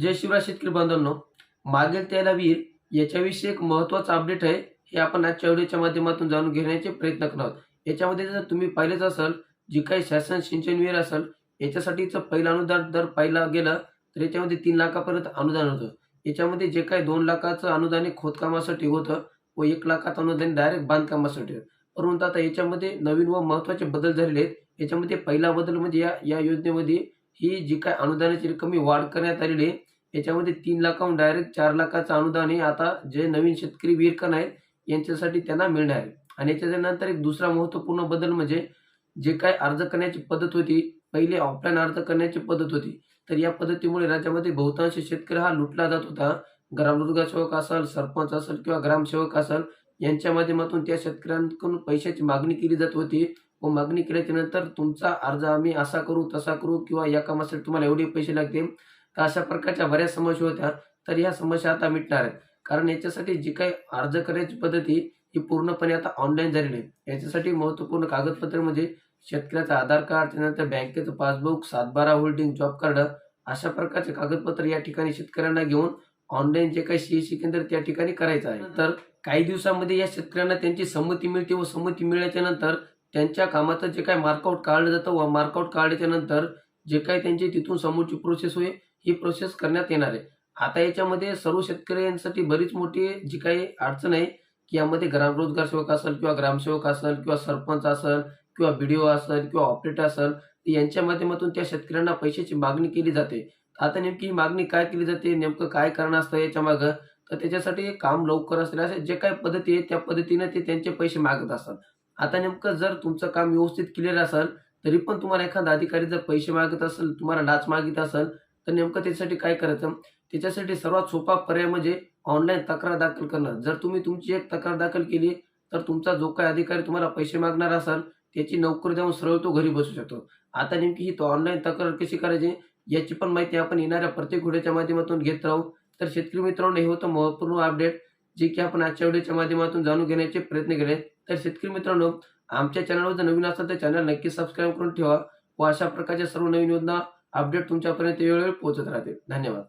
जय शिवराज शेतकरी बांधवांनो. मागेल त्याला वीर याच्याविषयी एक महत्त्वाचं अपडेट आहे हे आपण आजच्या व्हिडिओच्या माध्यमातून जाणून घेण्याचे प्रयत्न करणार आहोत. याच्यामध्ये जर तुम्ही पाहिलेच असाल जी काही शासन सिंचन विहीर असेल याच्यासाठीचं पहिलं अनुदान जर पाहिलं गेलं तर याच्यामध्ये तीन लाखापर्यंत अनुदान होतं. याच्यामध्ये जे काही दोन लाखाचं अनुदान हे खोदकामासाठी होतं व एक लाखाचं अनुदान डायरेक्ट बांधकामासाठी होतं. परंतु आता याच्यामध्ये नवीन व महत्त्वाचे बदल झालेले आहेत. याच्यामध्ये पहिला बदल म्हणजे या या योजनेमध्ये ही जी काय अनुदानाची रक्कम ही वाढ करण्यात आलेली आहे याच्यामध्ये तीन लाखाहून डायरेक्ट चार लाखाचं अनुदान हे आता जे नवीन शेतकरी वीरकन आहेत यांच्यासाठी त्यांना मिळणार आहे. आणि याच्यानंतर एक दुसरा महत्त्वपूर्ण बदल म्हणजे जे काय अर्ज करण्याची पद्धत होती पहिले ऑफलाईन अर्ज करण्याची पद्धत होती. तर या पद्धतीमुळे राज्यामध्ये बहुतांश शेतकरी हा लुटला जात होता. ग्रामरोजगार सेवक असेल सरपंच असेल किंवा ग्रामसेवक असेल यांच्या माध्यमातून त्या शेतकऱ्यांकडून पैशाची मागणी केली जात होती. व मागणी केल्याच्यानंतर तुमचा अर्ज आम्ही असा करू तसा करू किंवा या कामासाठी तुम्हाला एवढे पैसे लागतील. तर अशा प्रकारच्या बऱ्याच समस्या होत्या. तर ह्या समस्या आता मिटणार आहेत. कारण याच्यासाठी जी काही अर्ज करण्याची पद्धती ही पूर्णपणे आता ऑनलाईन झालेली आहे. याच्यासाठी महत्त्वपूर्ण कागदपत्र म्हणजे शेतकऱ्याचं आधार कार्ड त्यानंतर बँकेचं पासबुक सातबारा होल्डिंग जॉब कार्ड अशा प्रकारचे कागदपत्र या ठिकाणी शेतकऱ्यांना घेऊन ऑनलाईन जे काही सीएससी केंद्र त्या ठिकाणी करायचं आहे. तर काही दिवसामध्ये या शेतकऱ्यांना त्यांची संमती मिळते व संमती मिळाल्याच्या नंतर त्यांच्या कामाचं जे काही मार्कआउट काढलं जातं व मार्कआउट काढल्याच्या नंतर जे काही त्यांची तिथून समोरची प्रोसेस होईल ही प्रोसेस करण्यात येणार आहे. आता याच्यामध्ये सर्व शेतकऱ्यांसाठी बरीच मोठी जी काही अडचण आहे की यामध्ये ग्रामरोजगार सेवक असेल किंवा ग्रामसेवक असेल किंवा सरपंच असेल किंवा बी डी ओ असेल किंवा ऑपरेटर असेल यांच्या माध्यमातून त्या शेतकऱ्यांना पैशाची मागणी केली जाते. आता नेमकी ही मागणी काय केली जाते नेमकं काय कारण असतं याच्या मागं तर त्याच्यासाठी काम लवकर असेल असे जे काही पद्धती आहे त्या पद्धतीने ते त्यांचे पैसे मागत असतात. आता नेमकं जर तुमचं काम व्यवस्थित क्लिअर असेल तरी पण तुम्हाला एखादा अधिकारी जर पैसे मागत असेल तुम्हाला लाच मागित असेल तर नेमकं त्याच्यासाठी काय करायचं? त्याच्यासाठी सर्वात सोपा पर्याय म्हणजे ऑनलाईन तक्रार दाखल करणं. जर तुम्ही तुमची एक तक्रार दाखल केली तर तुमचा जो काही अधिकारी तुम्हाला पैसे मागणार असाल त्याची नोकरी देऊन सरळ तो घरी बसू शकतो. आता नेमकी ही तो ऑनलाईन तक्रार कशी करायची याची पण माहिती आपण येणाऱ्या प्रत्येक व्हिडिओच्या माध्यमातून घेत राहू. तर शेतकरी मित्रांनो हे होतं महत्त्वपूर्ण अपडेट जे की आपण आजच्या व्हिडिओच्या माध्यमातून जाणून घेण्याचे प्रयत्न केले. तर शेतकरी मित्रांनो आमच्या चॅनलवर जर नवीन असाल तर चॅनल नक्की सबस्क्राईब करून ठेवा व अशा प्रकारच्या सर्व नवीन योजना अपडेट तुमच्यापर्यंत वेळोवेळी पोहोचत राहते. धन्यवाद.